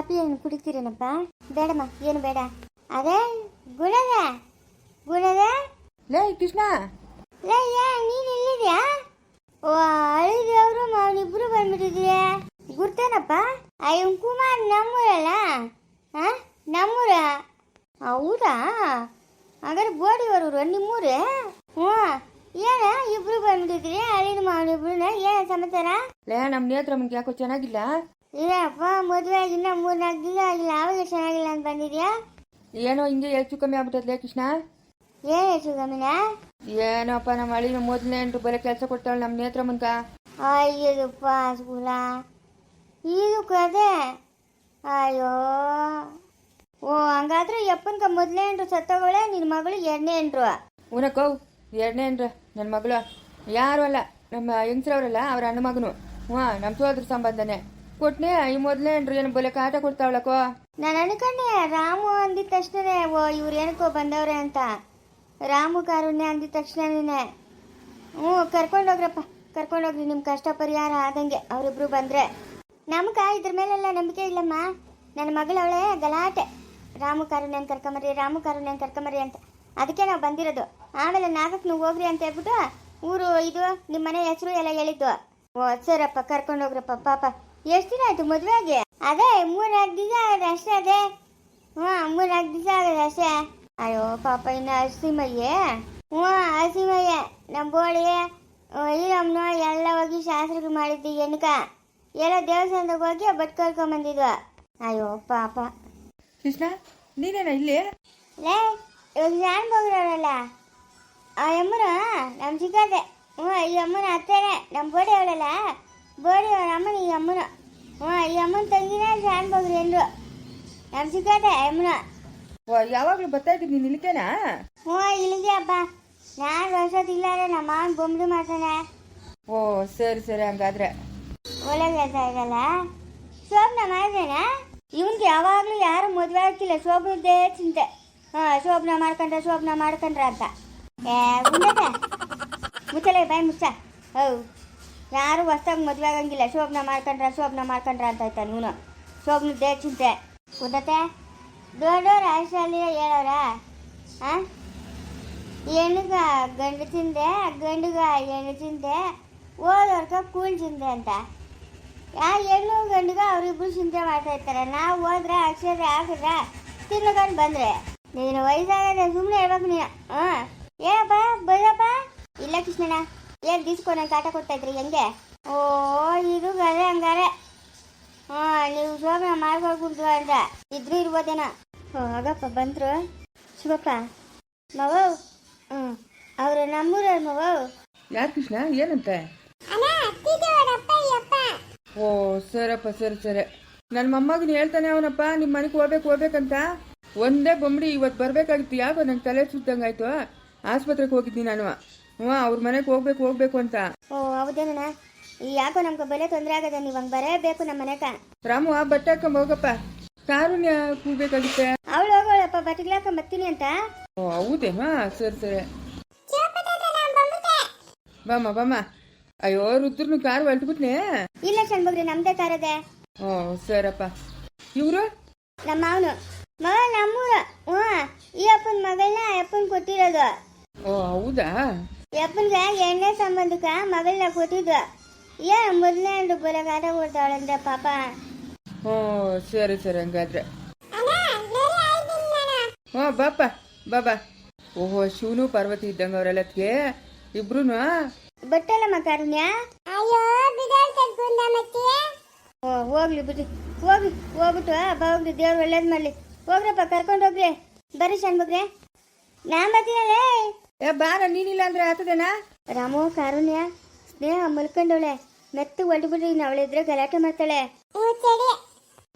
Coffee ಏನು ಕುಡಿತೀರೇನಪ್ಪ ಬೇಡಮ್ಮ ಏನು ಬೇಡ. ಅದೇ ಗುಣದ ಗುಣದ ಲೇ ಕೃಷ್ಣ. ಲೇ ಯಾ ನೀನು ಇಲ್ಲಿದ್ಯಾ ಓ ಅಳಿದೇವ್ರು ಅವನಿಬ್ರು ಬಂದ್ಬಿಟ್ಟಿದ್ಯಾ ಗುರ್ತೇನಪ್ಪ? ಅಯ್ಯನ್ ಕುಮಾರ್ ನಮ್ಮೂರಲ್ಲ? ಹಾ ನಮ್ಮೂರ? ಹೌದಾ? ಹಾಗಾದ್ರೆ ಬೋಡಿಯವರು ನಿಮ್ಮೂರೇ? ಹ್ಞೂ. ಏನ ಇಬ್ರು ಬಂದ್ಬಿಟ್ಟಿದ್ರಿ ಅಳಿನ ಮಾವನಿಬ್ರು ಏನ ಸಮಾಚಾರ? ಲೇ ನಮ್ಮ ನೇತ್ರ ಯಾಕೋ ಚೆನ್ನಾಗಿಲ್ಲ. ಇಲ್ಲಪ್ಪ ಮದುವೆ ಆಗಿ ಇನ್ನ ಮೂರ್ನಾಲ್ಕು ದಿನ ಆಗಿಲ್ಲ. ಆವಾಗ ಚೆನ್ನಾಗಿಲ್ಲ ಅಂತ ಬಂದಿದ್ಯಾ? ಏನೋ ಹಿಂಗೆ ಹೆಚ್ಚು ಕಮ್ಮಿ ಆಗ್ಬಿಟ್ಟದ್ಲೇ ಕೃಷ್ಣ? ಏನ್ ಹೆಚ್ಚು ಕಮ್ಮಿನ? ಏನೋಪ್ಪ ನಮ್ಮ ಅಳಿನ ಮೊದಲನೇ ಎಂಟು ಬರೀ ಕೆಲಸ ಕೊಡ್ತಾಳೆ ನಮ್ಮ ನೇತ್ರ ಮುನ್ಕ ಅಯ್ಯಪ್ಪ ಸ್ಕೂಲ. ಇದು ಕದೆ ಅಯ್ಯೋ. ಓ ಹಂಗಾದ್ರೆ ಯಪ್ಪನ್ಕ ಮೊದಲನೇ ಎಂಟ್ರು ಸತ್ತವಳೆ ನಿನ್ನ ಮಗಳು ಎರಡನೇ ಎಂಟ್ರು ಉನಕೋ ಎರಡನೇ ಏನ್ರ ನನ್ನ ಮಗಳು. ಯಾರು ಅಲ್ಲ ನಮ್ಮ ಹೆಂಗಸ್ರವ್ರಲ್ಲ ಅವ್ರ ಅಣ್ಣ ಮಗನು ಹ್ಞೂ ನಮ್ಮ ಸೋದ್ರ ಸಂಬಂಧನೇ. ಕೊಟ್ನೆ ಈ ಮೊದಲೇ ಏನ್ರಿ ಏನು ಬಲೆ ಕಾಟ ಕೊಡ್ತಾವಳಕೋ? ನಾನು ಅನ್ಕೊಂಡೆ, ರಾಮು ಅಂದಿದ ತಕ್ಷಣನೇ, ಓ, ಇವ್ರು ಏನಕ್ಕೋ ಬಂದವ್ರೆ ಅಂತ. ರಾಮು ಕಾರುಣ್ಯ ಅಂದಿದ ತಕ್ಷಣನೇ. ಹ್ಞೂ ಕರ್ಕೊಂಡೋಗ್ರಪ್ಪ ಕರ್ಕೊಂಡೋಗ್ರಿ ನಿಮ್ಮ ಕಷ್ಟ ಪರಿಹಾರ ಆದಂಗೆ ಅವರಿಬ್ರು ಬಂದ್ರೆ. ನಮ್ಗ ಇದ್ರ ಮೇಲೆಲ್ಲ ನಂಬಿಕೆ ಇಲ್ಲಮ್ಮ. ನನ್ನ ಮಗಳವಳೆ ಗಲಾಟೆ. ರಾಮು ಕಾರುಣ್ಯನ ಕರ್ಕೊಂಬರ್ರಿ, ರಾಮು ಕಾರುಣ್ಯನ ಕರ್ಕೊಂಬರ್ರಿ ಅಂತ. ಅದಕ್ಕೆ ನಾವು ಬಂದಿರೋದು. ಆಮೇಲೆ ನಾಗಕ್ಕೆ ನೀವು ಹೋಗ್ರಿ ಅಂತ ಹೇಳ್ಬಿಟ್ಟು ಊರು ಇದು ನಿಮ್ಮ ಮನೆ ಹೆಸರು ಎಲ್ಲ ಹೇಳಿದ್ದು. ಓ, ಸರಪ್ಪ ಕರ್ಕೊಂಡೋಗ್ರಪ್ಪ ಪಾಪ. ಎಷ್ಟು ದಿನ ಆಯ್ತು ಮದುವೆ ಆಗಿ ಅದೇ ಮೂರ್ನಾಲ್ಕು ದಿವಸ ಆಗದೆ ಅಷ್ಟೇ ಅದೇ. ಹ್ಞೂ ಮೂರ್ನಾಲ್ಕು ದಿವಸ ಆಗದೆ ಅಷ್ಟೇ. ಅಯ್ಯೋ ಪಾಪ ಇನ್ನು ಹಸಿಮಯ್ಯೆ ಹ್ಞೂ ಹಸಿಮಯ್ಯೆ ನಮ್ಮ ಬೋಳಿಗೆ ಈರಮ್ಮನ ಎಲ್ಲ ಹೋಗಿ ಶಾಸ್ತ್ರಕ್ಕೆ ಮಾಡಿದ್ದು ಎನ್ಕ ಎಲ್ಲ ದೇವಸ್ಥಾನದಾಗ ಹೋಗಿ ಬಟ್ ಕರ್ಕೊಂಬಂದಿದ್ವು ಅಯ್ಯೋ ಪಾಪ. ಕೃಷ್ಣ ನೀನೇನ ಇಲ್ಲಿ? ಲೇ ಇವಾಗ ನಾನು ಹೋಗ್ರವರಲ್ಲ ಆ ಅಮ್ಮನ ನಮ್ಮ ಚಿಕ್ಕದೆ ಹ್ಞೂ ಈ ಅಮ್ಮನ ಹತ್ತೇನೆ ನಮ್ಮ ಬೋಡಿ ಅವಳಲ್ಲ. ಬೋಡಿ ಅವ್ರ ಅಮ್ಮನ ಈ ಅಮ್ಮನ. ಹ್ಞೂ ಈ ಅಮ್ಮನ ತಂಗಿನ ಶಾನ್ ಬಗ್ರಿ ಎಂದ್ರು ನಮ್ಮ ಚಿಕ್ಕದೆ ಅಮ್ಮನ. ಓ ಯಾವಾಗಲೂ ಬರ್ತಾ ಇದ್ದೀನಿ ನೀನು ಇಲ್ಲಿಕೇನಾ ಹ್ಞೂ ಇಲ್ಲಿಗೆ ಅಪ್ಪ. ನಾನು ಇಲ್ಲ ನಮ್ಮ ಮಾವನ ಬೊಂಬಡು ಮಾಡ್ತಾನೆ. ಓ ಸರಿ ಸರಿ ಹಂಗಾದ್ರೆ. ಕೆಲಸ ಇದಲ್ಲ ಶೋಭನ ಮಾಡಿದೇನಾ? ಇವನ್ಗೆ ಯಾವಾಗಲೂ ಯಾರು ಮದುವೆ ಆಗ್ತಿಲ್ಲ. ಶೋಭನದ್ದೇ ಚಿಂತೆ. ಹಾಂ ಶೋಭನ ಮಾಡ್ಕೊಂಡ್ರ ಶೋಭನ ಮಾಡ್ಕೊಂಡ್ರ ಅಂತ. ಏ ಮುಚ್ಚಲೆ ಬಾಯ್ ಮುಚ್ಚ. ಹೌ. ಯಾರು ಹೊಸ್ದಾಗಿ ಮದುವೆ ಆಗಂಗಿಲ್ಲ. ಶೋಭನ ಮಾಡ್ಕೊಂಡ್ರ ಶೋಭನ ಮಾಡ್ಕೊಂಡ್ರ ಅಂತ ಆಯ್ತಾ ನೀನು ಶೋಭನದ್ದೇ ಚಿಂತೆ. ಉಂಡತೆ ದೊಡ್ಡವ್ರ ಅಷ್ಟರಲ್ಲಿ ಹೇಳೋರ ಹಾಂ ಹೆಣ್ಣಿಗ ಗಂಡು ತಿಂದೆ ಗಂಡುಗ ಹೆಣ್ಣು ತಿಂದೆ ಓದೋರ್ಗ ಕೂಲ್ ಚಿಂತೆ ಅಂತ. ಯಾ ಹೆಣ್ಣು, ಗಂಡುಗ ಅವರಿಬ್ರು ಚಿಂತೆ ಮಾಡ್ತಾ ಇರ್ತಾರೆ. ನಾವು ಹೋದ್ರೆ ಆಶ್ಚರ್ಯ ಹಾಕಿದ್ರ ತಿನ್ಕೊಂಡು ಬಂದ್ರೆ. ನೀನು ವಯಸ್ಸಾಗದೆ ಸುಮ್ಮನೆ ಹೇಳ್ಬೇಕು ನೀನು. ಹಾಂ ಏನಪ್ಪ ಬೈದಪ್ಪ ಇಲ್ಲ ಕೃಷ್ಣಣ್ಣ. ಏನ್ ದಿಸ್ಕೊ ನಂಗೆ ಕಾಟ ಕೊಡ್ತಾ ಇದ್ರಿ ಹೆಂಗೆ? ಓ ಇದು ಗದೆ ಹಂಗಾರೆ. ಹಾಂ ನೀವು ಶೋಭನ ಮಾಡ್ಕೊಳ್ಕುಂತು ಅಂತ ಇದ್ರು ಇರ್ಬೋದೇನ. ಹೋ ಆಗಪ್ಪ ಬಂದ್ರು. ಶಿವಪ್ಪ ಮವ ಹ್ಞೂ ಅವರು ನಮ್ಮೂರ ಮವ ಯಾರು ಕೃಷ್ಣ? ಏನಂತೆ? ಓ ಸರಪ್ಪ ಸರಿ ಸರಿ. ನನ್ನ ಮೊಮ್ಮಗನ ಹೇಳ್ತಾನೆ ಅವನಪ್ಪ ನಿಮ್ಮ ಮನೆಗೆ ಹೋಗ್ಬೇಕು ಹೋಗ್ಬೇಕಂತ. ಒಂದೇ ಬೊಂಬಡಿ ಇವತ್ತು ಬರಬೇಕಾಗಿತ್ತು ಯಾಕೋ ನಂಗೆ ತಲೆ ಸುತ್ತಂಗಾಯ್ತು. ಆಸ್ಪತ್ರೆಗೆ ಹೋಗಿದ್ದೀನಿ ನಾನು. ಹ್ಞೂ ಅವ್ರ ಮನೆಗೆ ಹೋಗ್ಬೇಕು ಹೋಗ್ಬೇಕು ಅಂತ. ಓ ಹೌದೇನಣ್ಣ ಯಾಕೋ ನಮ್ಗೆ ಬೆಲೆ ತೊಂದರೆ ಆಗದೆ ನೀವು ಹಂಗೆ ಬರಬೇಕು ನಮ್ಮ ಮನೆಗ ರಾಮು ಆ ಬಟ್ಟೆ ಹಾಕೊಂಡ್ ಹೋಗಪ್ಪ. ಕಾರುಣ್ಯ ಕೂಗ್ಬೇಕಾಗುತ್ತೆ. ಅವಳು ಹೋಗೋಳಪ್ಪ ಹಾಕೊಂಡ್ ಬರ್ತೀನಿ ಅಂತ? ಓ ಹೌದೇ? ಹಾ ಸರಿ ಸರಿ. ಬಾಮ ಬಾಮ ಅಯ್ಯೋ ರುದ್ರನು ಕಾರ್ ಹೊಲ್ಟ್ಬಿಟ್ನೆ. ಇಲ್ಲ ಚಂದ್ಬಗ್ರಿ ನಮ್ದೇ ಕಾರದೆ ಓ ಸರಪ್ಪ ಇವರು? ನಮ್ಮ ಅವನು ಮಗ ನಮ್ಮೂರ. ಹ್ಞೂ ಈ ಅಪ್ಪನ ಮಗಳನ್ನ ಅಪ್ಪನ ಕೊಟ್ಟಿರೋದು. ಓ ಹೌದಾ? ಅಪ್ಪನ್ಗೆ ಎಣ್ಣೆ ಸಂಬಂಧಕ್ಕ ಮಗಳನ್ನ ಕೊಟ್ಟಿದ್ದು ಏ ಮೊದಲನೇ ಹೆಂಡು ಬರೋ ಕಾಟ ಕೊಡ್ತಾವಳಂದ್ರೆ ಪಾಪ. ಹ್ಞೂ ಸರಿ ಸರಿ ಹಂಗಾದ್ರೆ. ಹ್ಞೂ ಬಾಪ ಬಾಬಾ ಓಹೋ ಶಿವನು ಪಾರ್ವತಿ ಇದ್ದಂಗೆ ಅವರೆಲ್ಲತ್ಗೆ ಇಬ್ರು ಬಟ್ಟೆಲ್ಲ ಕಾರುಣ್ಯ ಓ ಹೋಗ್ಲಿ ಬಿಡಿ. ಹೋಗಿ ಹೋಗ್ಬಿಟ್ಟು ಹೋಗ್ರಿ ದೇವ್ರು ಒಳ್ಳೇದು ಮಾಡಲಿ. ಹೋಗ್ರಪ್ಪ ಕರ್ಕೊಂಡು ಹೋಗ್ರಿ. ಬರ್ರಿ ಶಣ್ಮಗ್ರೆ. ನಾ ಬರ್ತೀನಲ್ಲೇ ಏ ಬಾರ ನೀನಿಲ್ಲ ಅಂದ್ರೆ ಆತದೇನಾ? ರಾಮು ಕಾರುಣ್ಯ ಸ್ನೇಹ ಮಲ್ಕೊಂಡವಳೆ. ಮೆತ್ತು ಹೊಡ್ಬಿಡ್ರಿ ಇನ್ನು ಅವಳಿದ್ರೆ ಗಲಾಟೆ ಮಾಡ್ತಾಳೆ.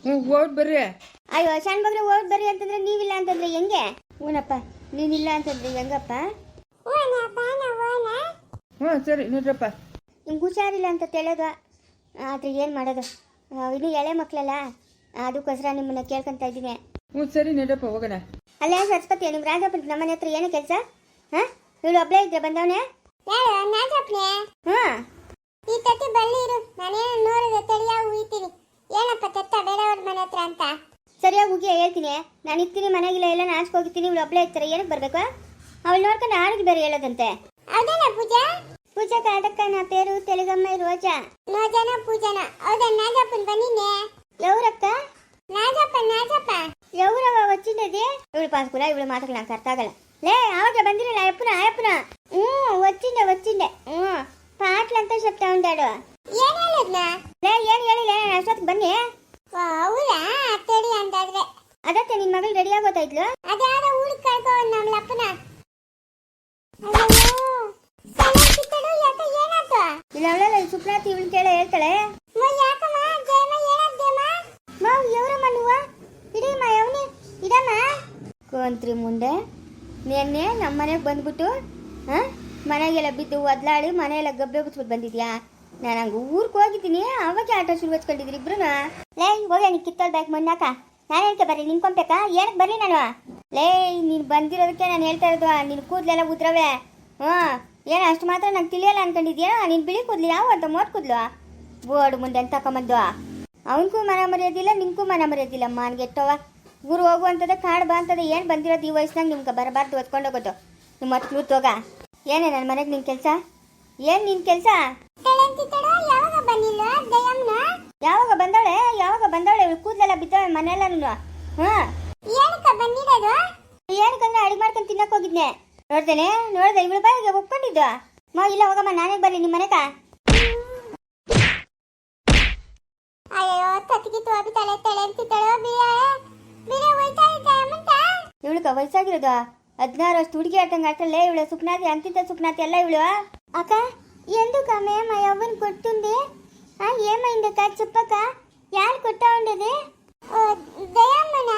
ಹ್ಞೂ ಓಡ್ ಬರ್ರಿ. ಅಯ್ಯೋ ಶಣ್ಮಗ್ರೆ ಹೋಗಿ ಬರ್ರಿ ಅಂತಂದ್ರೆ ನೀವಿಲ್ಲ ಅಂತಂದ್ರೆ ಹೆಂಗೆ? ಹ್ಞೂನಪ್ಪ ನೀನಿಲ್ಲ ಅಂತಂದ್ರೆ ಹೆಂಗಪ್ಪ? ಹ್ಞೂ ಸರಿ ನೋಡ್ರಪ್ಪ. ನಿಮ್ಗೆ ಹುಷಾರಿಲ್ಲ ಅಂತ ತಿಳಿದ ಆದ್ರೆ ಏನು ಮಾಡೋದು? ಆ, ಇನ್ನು ಎಳೆ ಮಕ್ಕಳಲ್ಲ. ಅದಕ್ಕೋಸ್ಕರ ನಿಮ್ಮನ್ನ ಕೇಳ್ಕೊಂತ ಇದ್ದೀನಿ ಹ್ಞೂ ಸರಿ ನೋಡ್ರಪ್ಪ ಹೋಗೋಣ. ಅಲ್ಲೇ ಸರಸ್ವತಿ ನಿಮ್ಮ ರಾಜಪ್ಪನ ನಮ್ಮ ಮನೆ ಹತ್ರ ಏನು ಕೆಲಸ? ಹಾಂ ಇವಳು ಒಬ್ಳೇ ಇದ್ರೆ ಬಂದವನೇ ಹ್ಞೂ ಈ ತತ್ತಿ ಬಳ್ಳಿ ಇರು ನಾನೇನು ನೋಡಿದೆ ತಳಿಯ ಉಯ್ತೀನಿ ಏನಪ್ಪ ತೆತ್ತ ಬೇರೆಯವ್ರ ಮನೆ ಹತ್ರ ಅಂತ ಸರಿಯಾಗಿ ಹೋಗಿ ಹೇಳ್ತೀನಿ ನಾನು ಇರ್ತೀನಿ ಮನೆಗಿಲ್ಲ ಎಲ್ಲ ನಾಚ್ಕೊ ಹೋಗಿರ್ತೀನಿ ಇವಳು ಒಬ್ಳೆ ಇರ್ತಾರೆ ಏನಕ್ಕೆ ಬರ್ಬೇಕು ಅವಳು ನೋಡ್ಕೊಂಡು ಆಳಿಗೆ ಬೇರೆ ಹೇಳೋದಂತೆ ಹೌದೇನ ಪೂಜಾ ಪೂಜಾ ಕಾಟಕ್ಕ ನಾ ಪೇರು ತೆಲುಗಮ್ಮ ರೋಜಾ ನೋಜನ ಪೂಜನ ಹೌದಾ ನಾಜಪ್ಪನ್ ಬನ್ನಿನೆ ఎవరక్క ನಾಜಪ್ಪ ನಾಜಪ್ಪ ఎవరవ వచ్చిండేది ಇವಳು పాసుకుల ಇವಳು మాటకు నాకు అర్థం కాగల లే ఆవగ బందిరల అయ్యప్పన అయ్యప్పన వచ్చిండే వచ్చిండే ఊ, పాటలంతా చెప్తా ఉంటాడు ಏನ್ ಹೇಳಿದ್ನ ಲೇ ಏನು ಹೇಳಿಲ್ಲ ಅಷ್ಟೊತ್ತಿಗೆ ಬನ್ನಿ ಓ, ಹೌದಾ ತಡಿ ಅಂತಾದ್ರೆ ಅದಕ್ಕೆ ನಿನ್ ಮಗಳು ರೆಡಿ ಆಗೋತಾಯ್ತು ಅದ್ಯಾವ ಊರಿಗೆ ಕಳ್ಕೊ ನಮ್ಮ ಅಪ್ಪನ ಅಯ್ಯೋ ಸಲ ಕಿತ್ತಡು ಯಾಕ ಏನಾಯ್ತು ಇಲ್ಲ ಅವಳೆಲ್ಲ ಸುಪ್ನಾತಿ ಇವಳು ಕೇಳ ಹೇಳ್ತಾಳೆ ಮೋ ಯಾಕಮ್ಮ ಜಯಮ್ಮ ಏನಾದ್ದೇಮ್ಮ ಮಾವು ఎవరమ్మ నువ్వు ಇಡೀಮ್ಮ ಅವನಿ ಇಡಮ್ಮ ಕೋಂತ್ರಿ ಮುಂದೆ ನಿನ್ನೆ ನಮ್ಮ ಮನೆಗೆ ಬಂದ್ಬಿಟ್ಟು, ಹಾಂ? ಮನೆಗೆಲ್ಲ ಬಿದ್ದು ಒದ್ಲಾಡಿ ಮನೆಯೆಲ್ಲ ಗಬ್ಬೆ ಬಿಚ್ಬಿಟ್ಟು ಬಂದಿದ್ಯಾ? ನಾನು ಹಂಗೆ ಊರಿಗೆ ಹೋಗಿದ್ದೀನಿ, ಅವಾಗ ಆಟೋ ಶುರು ಹಚ್ಕೊಂಡಿದ್ರಿ ಇಬ್ರು ಲೇ ಹೋಗಿ ನೀನು ಕಿತ್ತಲ್ ಬ್ಯಾಗ್ ಮಣ್ಣಾಕ ನಾನು ಹೇಳ್ತೆ ಬರ್ರಿ ನಿನ್ಕೊಂಬೇಕಾ ಏನಕ್ಕೆ ಬರ್ರಿ ನಾನು? ಲೇ, ನೀನು ಬಂದಿರೋದಕ್ಕೆ ನಾನು ಹೇಳ್ತಾ ಇರೋದು ನಿನ್ನ ಕೂದಲೆಲ್ಲ ಉದ್ರವೆ. ಹ್ಞೂ ಏನು ಅಷ್ಟು ಮಾತ್ರ ನಂಗೆ ತಿಳಿಯಲ್ಲ ಅನ್ಕೊಂಡಿದ್ಯಾ? ನೀನು ಬಿಳಿ ಕೂದಲು, ಯಾವ ಅಂತ ಮೋಟ್ ಕೂದಲು? ಬೋರ್ಡ್ ಮುಂದೆ ಅಂತ ತಗೊಂಬಂದು ಅವನಿಗೂ ಮನ ಮರ್ಯಾದಿಲ್ಲ ಮನೆ ಮನ ಮರ್ಯಾದಿಲ್ಲ ಮಾನ್ಗೆಟ್ಟವ ಊರು ಹೋಗು ಅಂತದ ಕಾಡು ಬಾ ಅಂತದ ಏನು ಬಂದಿರೋದು ಈ ವಯಸ್ಸಿನಾಗ ನಿಮ್ಗೆ ಬರಬಾರ್ದು ಹೊತ್ಕೊಂಡು ಹೋಗೋದು. ನಿಮ್ಮ ಮಕ್ಳು ತೋಗ. ಏನೇ ನನ್ನ ಮನೆಗೆ ನಿನ್ನ ಕೆಲಸ? ಏನು ನಿನ್ನ ಕೆಲಸ? ಯಾವಾಗ ಬಂದವಳೆ ಯಾವಾಗ ಬಂದವಳೆ ಇವಳು ಕೂದಲೆಲ್ಲ ಬಿದ್ದವೆ ಮನೆಯೆಲ್ಲ ನೀನು. ಹಾಂ. ಏನಕ್ಕಂದ್ರೆ ಅಡಿಗೆ ಮಾಡ್ಕೊಂಡು ತಿನ್ನಕ್ಕೆ ಹೋಗಿದ್ನೆ. ನೋಡ್ತೇನೆ ನೋಡ್ದೆ ಇವಳು ಬಾಯಿಗೆ ಒಪ್ಕೊಂಡಿದ್ದು ಮಾ ಇಲ್ಲ ಹೋಗಮ್ಮ ನಾನೇ ಬರ್ಲಿ ನಿಮ್ಮ ಮನೆಗ. ಅಯ್ಯೋ ತತ್ತಿಗಿತ್ತು ಅಭಿ ತಲೆ ತಲೆ ಅಂತಿತ್ತಳೋ ಬಿಯ ಇವಳಿಗೆ ವಯಸ್ಸಾಗಿರೋದು ಹದಿನಾರು ವರ್ಷ ಹುಡುಗಿ ಆಟಂಗೆ ಆಟಲ್ಲೇ ಇವಳು ಸುಪ್ನಾತಿ ಅಂತಿದ್ದ ಸುಪ್ನಾತಿ ಎಲ್ಲ ಇವಳು అక్క ఎందుకమ్మే మా యవ్వని కొట్టుంది ఆ ఏమైందక్క చెప్పక్క యారు కొట్టా ఉండేది ದಯಮ್ಮನ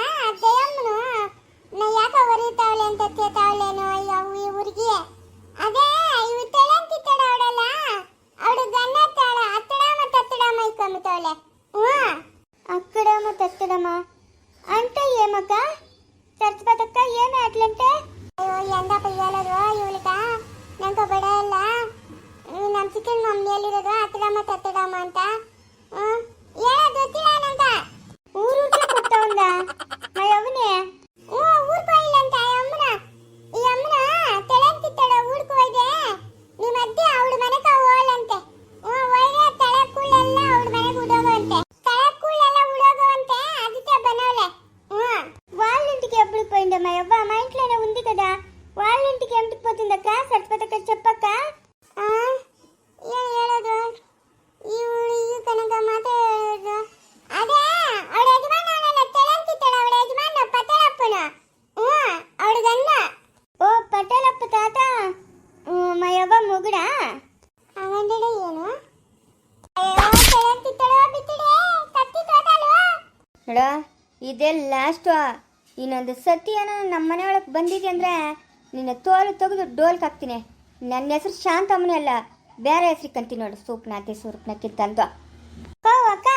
ದೀಪಕ್ಕ ಏನು ಹೇಳೋದು? ಈ ಹೇಳೋದು. ಅದೇ, ಅವಳ ಯಜಮಾನ ಅವಳ ಓ, ಪಟೇಲಪ್ಪ ತಾತ. ಮುಗುಡ. ಏನು? ಇನ್ನೊಂದು ಸತಿ ಏನೋ ನಮ್ಮ ಮನೆಯೊಳಗೆ ಬಂದಿದೆ ಅಂದರೆ ನಿನ್ನ ತೋಲು ತೆಗೆದು ಡೋಲ್ಕ್ ಹಾಕ್ತೀನಿ. ನನ್ನ ಹೆಸರು ಶಾಂತಮ್ಮನೇ ಅಲ್ಲ ಬೇರೆ ಹೆಸ್ರು ಕಂತೀನಿ ನೋಡು ಸೂಪ್ನಾತಿ ಸೂರ್ಪ್ನಾಕಿಂತ ಅಂತ ఓ అక్క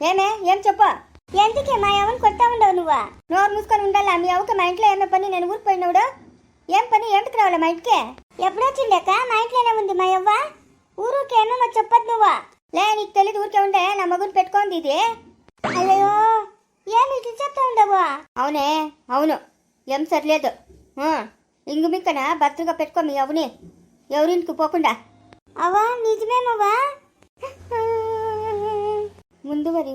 ఏమే ఏం చెప్పు ఎందుకే మా ఎవరిని కొట్టా ఉండవు నువ్వు నోరు మూసుకొని ఉండాలా మీ అవక మా ఇంట్లో ఏమే పని నేను ఊరికి పోయినవుడు ఏం పని ఏంటికి రావాలా మా ఇంటికి ఎప్పుడు వచ్చిండక్క మా ఇంట్లోనే ఉంది మా యవ్వ ఊరికి ఏమేమో చెప్పొద్దు నువ్వు లే నీకు తెలియదు ఊరికే ఉండే నా మగుని పెట్టుకోంది ఇది అయ్యో ఏమి ఇట్లా చెప్తా ఉండవు అవునే అవును ఏం సర్లేదు ఇంగు మిక్కన భద్రగా పెట్టుకో మీ అవుని ఎవరింటికి పోకుండా అవా నిజమేమవ్వా ముందు మరి